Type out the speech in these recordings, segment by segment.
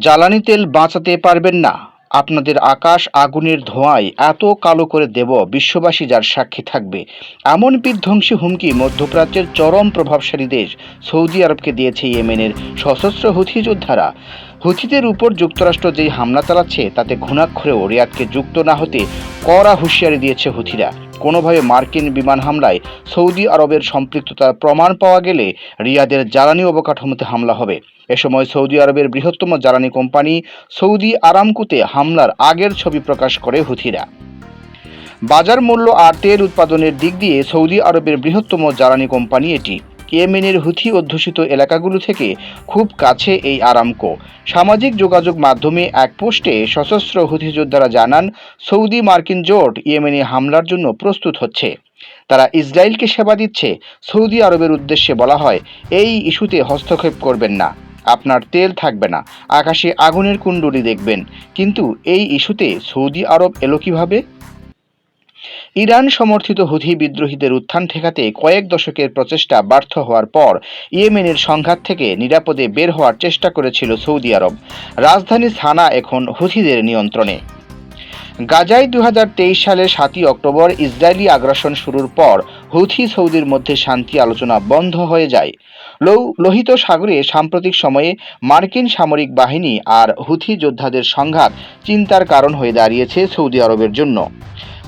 জ্বালানি তেল বাঁচাতে পারবেন না। আপনাদের আকাশ আগুনের ধোঁয়ায় এত কালো করে দেব, বিশ্ববাসী যার সাক্ষী থাকবে। এমন বিধ্বংসী হুমকি মধ্যপ্রাচ্যের চরম প্রভাবশালী দেশ সৌদি আরবকে দিয়েছে ইয়েমেনের সশস্ত্র হুথি যোদ্ধারা। হুথিদের উপর যুক্তরাষ্ট্র যেই হামলা চালাচ্ছে, তাতে ঘুণাক্ষরেও রিয়াদকে যুক্ত না হতে কড়া হুঁশিয়ারি দিয়েছে হুথিরা। কোনোভাবে মার্কিন বিমান হামলায় সৌদি আরবের সম্পৃক্ততার প্রমাণ পাওয়া গেলে রিয়াদের জ্বালানি অবকাঠামোতে হামলা হবে। এ সময় সৌদি আরবের বৃহত্তম জ্বালানি কোম্পানি সৌদি আরামকুতে হামলার আগের ছবি প্রকাশ করে হুথিরা। বাজার মূল্য আর তেল উৎপাদনের দিক দিয়ে সৌদি আরবের বৃহত্তম জ্বালানি কোম্পানি এটি। ইয়েমেনের হুথি অধ্যুষিত এলাকাগুলো থেকে খুব কাছে এই আরামকো। সামাজিক যোগাযোগ মাধ্যমে এক পোস্টে সশস্ত্র হুথি যোদ্ধারা জানান, সৌদি মার্কিন জোট ইয়েমেনে হামলার জন্য প্রস্তুত হচ্ছে। তারা ইসরায়েলকে সেবা দিচ্ছে, সৌদি আরবের উদ্দেশ্যে বলা হয়, এই ইস্যুতে হস্তক্ষেপ করবেন না। আপনার তেল থাকবে না, আকাশে আগুনের কুণ্ডলি দেখবেন। কিন্তু এই ইস্যুতে সৌদি আরব এলো কীভাবে? ইরান সমর্থিত হুথি বিদ্রোহীদের উত্থান ঠেকাতে কয়েক দশকের প্রচেষ্টা ব্যর্থ হওয়ার পর ইয়েমেনের সংঘাত থেকে নিরাপদে বের হওয়ার চেষ্টা করেছিল সৌদি আরব। রাজধানী সানা এখন হুথিদের নিয়ন্ত্রণে। গাজায় দু হাজার তেইশ সালের সাতই অক্টোবর ইসরায়েলি আগ্রাসন শুরুর পর হুথি সৌদির মধ্যে শান্তি আলোচনা বন্ধ হয়ে যায়। লোহিত সাগরে সাম্প্রতিক সময়ে মার্কিন সামরিক বাহিনী আর হুথি যোদ্ধাদের সংঘাত চিন্তার কারণ হয়ে দাঁড়িয়েছে সৌদি আরবের জন্য।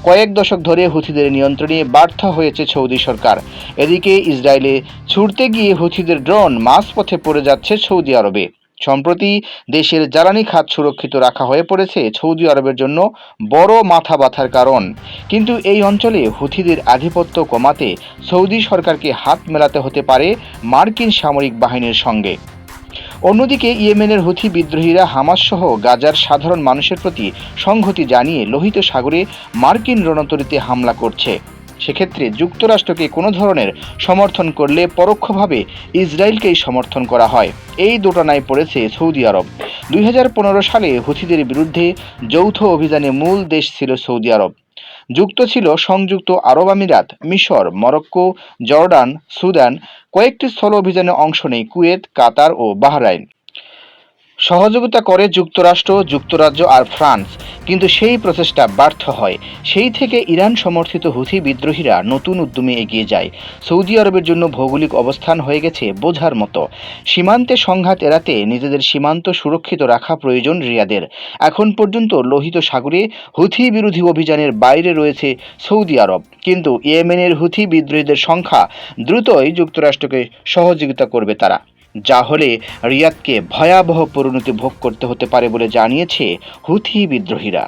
কয়েক দশক ধরে হুথিদের নিয়ন্ত্রণে ব্যর্থ হয়েছে সৌদি সরকার। এদিকে ইসরায়েলে ছুটতে গিয়ে হুথিদের ড্রোন মাঝপথে পড়ে যাচ্ছে সৌদি আরবে। সম্প্রতি দেশের জ্বালানি খাত সুরক্ষিত রাখা হয়ে পড়েছে সৌদি আরবের জন্য বড় মাথা ব্যথার কারণ। কিন্তু এই অঞ্চলে হুথিদের আধিপত্য কমাতে সৌদি সরকারকে হাত মেলাতে হতে পারে মার্কিন সামরিক বাহিনীর সঙ্গে। অন্যদিকে ইয়েমেনের হুথি বিদ্রোহীরা হামাস সহ গাজার সাধারণ মানুষের প্রতি সংহতি জানিয়ে লোহিত সাগরে মার্কিন রণতরীতে হামলা করছে। সেক্ষেত্রে যুক্তরাষ্ট্রকে কোনো ধরনের সমর্থন করলে পরোক্ষভাবে ইসরায়েলকেই সমর্থন করা হয়। এই দোটানায় পড়েছে সৌদি আরব। দুই হাজার পনেরো সালে হুথিদের বিরুদ্ধে যৌথ অভিযানে মূল দেশ ছিল সৌদি আরব। যুক্ত ছিল সংযুক্ত আরব আমিরাত, মিশর, মরক্কো, জর্ডান, সুদান। কয়েকটি স্থল অভিযানে অংশ নেয় কুয়েত, কাতার ও বাহরাইন। সহযোগিতা করে যুক্তরাষ্ট্র, যুক্তরাজ্য আর ফ্রান্স। কিন্তু সেই প্রচেষ্টা ব্যর্থ হয়। সেই থেকে ইরান সমর্থিত হুথি বিদ্রোহীরা নতুন উদ্যমে এগিয়ে যায়। সৌদি আরবের জন্য ভৌগোলিক অবস্থান হয়ে গেছে বোঝার মতো। সীমান্তে সংঘাত এড়াতে নিজেদের সীমান্ত সুরক্ষিত রাখা প্রয়োজন রিয়াদের। এখন পর্যন্ত লোহিত সাগরে হুথি বিরোধী অভিযানের বাইরে রয়েছে সৌদি আরব। কিন্তু ইয়েমেনের হুথি বিদ্রোহীদের সংখ্যা দ্রুতই যুক্তরাষ্ট্রকে সহযোগিতা করবে তারা। যা হলে রিয়াদকে ভয়াবহ পরিণতি ভোগ করতে হতে পারে বলে জানিয়েছে হুথি বিদ্রোহীরা।